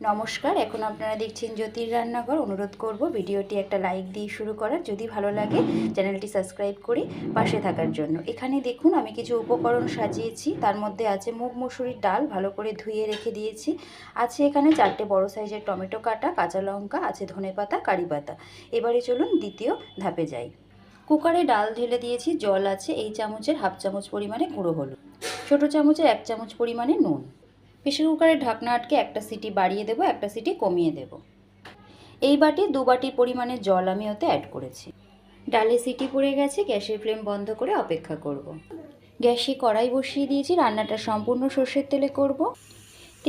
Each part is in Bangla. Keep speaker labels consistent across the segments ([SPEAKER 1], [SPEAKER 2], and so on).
[SPEAKER 1] নমস্কার, এখন আপনারা দেখছেন জ্যোতির রান্নাঘর। অনুরোধ করব ভিডিওটি একটা লাইক দিয়ে শুরু করার। যদি ভালো লাগে, চ্যানেলটি সাবস্ক্রাইব করে পাশে থাকার জন্য। এখানে দেখুন, আমি কিছু উপকরণ সাজিয়েছি। তার মধ্যে আছে মুগ মুসুরির ডাল, ভালো করে ধুয়ে রেখে দিয়েছি। আছে এখানে চারটে বড় সাইজের টমেটো কাটা, কাঁচা লঙ্কা, আছে ধনেপাতা কারি পাতা। এবারে চলুন দ্বিতীয় ধাপে যাই। কুকারে ডাল ঢেলে দিয়েছি, জল আছে, এই চামচের হাফ চামচ পরিমাণে গুঁড়ো হলুদ। ছোটো চামচের এক চামচ পরিমাণে নুন। প্রেশার কুকারের ঢাকনা আটকে একটা সিটি বাড়িয়ে দেব, একটা সিটি কমিয়ে দেব এই বাটি, দু বাটি পরিমাণে জল আমি ওতে অ্যাড করেছি ডালে সিটি পড়ে গেছে, গ্যাসের ফ্লেম বন্ধ করে অপেক্ষা করব। গ্যাসে কড়াই বসিয়ে দিয়েছি, রান্নাটা সম্পূর্ণ সর্ষের তেলে করব।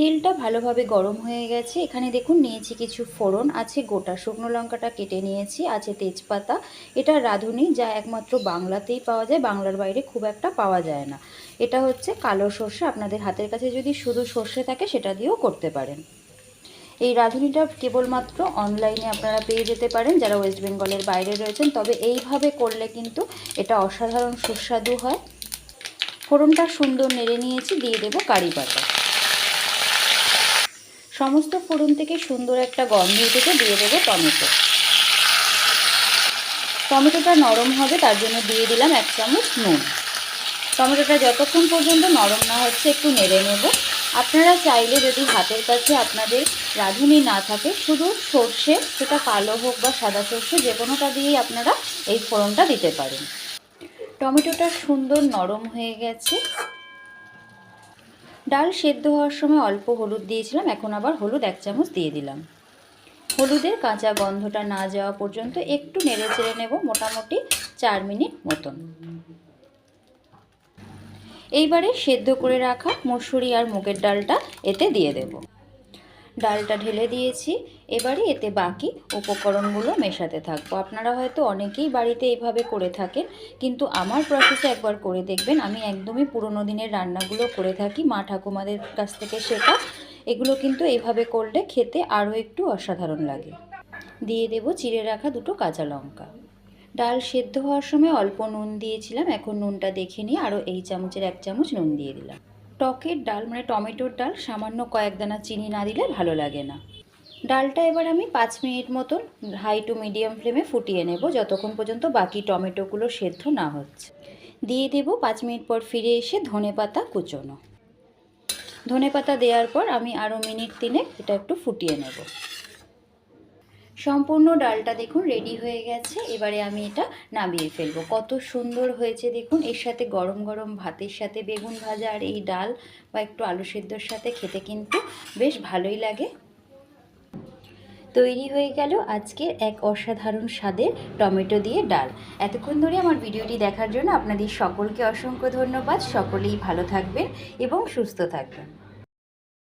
[SPEAKER 1] তেলটা ভালোভাবে গরম হয়ে গেছে। এখানে দেখুন নিয়েছি কিছু ফোড়ন, আছে গোটা শুকনো লঙ্কাটা কেটে নিয়েছি, আছে তেজপাতা। এটা রাঁধুনি, যা একমাত্র বাংলাতেই পাওয়া যায়, বাংলার বাইরে খুব একটা পাওয়া যায় না। এটা হচ্ছে কালো সর্ষে, আপনাদের হাতের কাছে যদি শুধু সর্ষে থাকে, সেটা দিয়েও করতে পারেন। এই রাঁধুনিটা কেবলমাত্র অনলাইনে আপনারা পেয়ে যেতে পারেন, যারা ওয়েস্ট বেঙ্গলের বাইরে রয়েছেন। তবে এইভাবে করলে কিন্তু এটা অসাধারণ সুস্বাদু হয়। ফোড়নটা সুন্দর নেড়ে নিয়েছি, দিয়ে দেবো কারি পাতা। সমস্ত ফোড়ন থেকে সুন্দর একটা গন্ধ উঠেছে দিয়ে দেবো টমেটো। টমেটোটা নরম হবে, তার জন্য দিয়ে দিলাম এক চামচ নুন। টমেটোটা যতক্ষণ পর্যন্ত নরম না হচ্ছে, একটু নেড়ে নেব। আপনারা চাইলে যদি হাতের কাছে আপনাদের রাঁধুনি না থাকে, শুধু সর্ষে, সেটা কালো হোক বা সাদা সর্ষে, যে কোনোটা দিয়েই আপনারা এই ফোড়নটা দিতে পারেন। টমেটোটা সুন্দর নরম হয়ে গেছে। ডাল সেদ্ধ হওয়ার সময় অল্প হলুদ দিয়েছিলাম, এখন আবার হলুদ এক চামচ দিয়ে দিলাম। হলুদের কাঁচা গন্ধটা না যাওয়া পর্যন্ত একটু নেড়ে চেড়ে নেব মোটামুটি চার মিনিট মতন। এইবারে সেদ্ধ করে রাখা মসুরি আর মুগের ডালটা এতে দিয়ে দেব। ডালটা ঢেলে দিয়েছি। এবারে এতে বাকি উপকরণগুলো মেশাতে থাকব। আপনারা হয়তো অনেকেই বাড়িতে এইভাবে করে থাকেন, কিন্তু আমার প্রসেসে একবার করে দেখবেন। আমি একদমই পুরনো দিনের রান্নাগুলো করে থাকি, মা ঠাকুমাদের কাছ থেকে শেখা। এগুলো কিন্তু এইভাবে করলে খেতে আরও একটু অসাধারণ লাগে। দিয়ে দেব চিড়ে রাখা দুটো কাঁচা লঙ্কা। ডাল সেদ্ধ হওয়ার সময় অল্প নুন দিয়েছিলাম। এখন নুনটা দেখে নিয়ে আরও এই চামচের এক চামচ নুন দিয়ে দিলাম। টকের ডাল মানে টমেটোর ডাল, সামান্য কয়েক দানা চিনি না দিলে ভালো লাগে না। ডালটা এবার আমি পাঁচ মিনিট মতন হাই টু মিডিয়াম ফ্লেমে ফুটিয়ে নেব, যতক্ষণ পর্যন্ত বাকি টমেটোগুলো সেদ্ধ না হচ্ছে। দিয়ে দেব পাঁচ মিনিট পর ফিরে এসে ধনে পাতা কুচোনো। ধনে পাতা দেওয়ার পর আমি আরও মিনিট তিনে এটা একটু ফুটিয়ে নেব। সম্পূর্ণ ডালটা দেখুন রেডি হয়ে গেছে। এবারে আমি এটা নামিয়ে ফেলব। কত সুন্দর হয়েছে দেখুন। এর সাথে গরম গরম ভাতের সাথে বেগুন ভাজা আর এই ডাল বা একটু আলু সেদ্ধর সাথে খেতে কিন্তু বেশ ভালোই লাগে। তৈরি হয়ে গেল আজকের এক অসাধারণ স্বাদের টমেটো দিয়ে ডাল। এতক্ষণ ধরে আমার ভিডিওটি দেখার জন্য আপনাদের সকলকে অসংখ্য ধন্যবাদ। সকলেই ভালো থাকবেন এবং সুস্থ থাকবেন।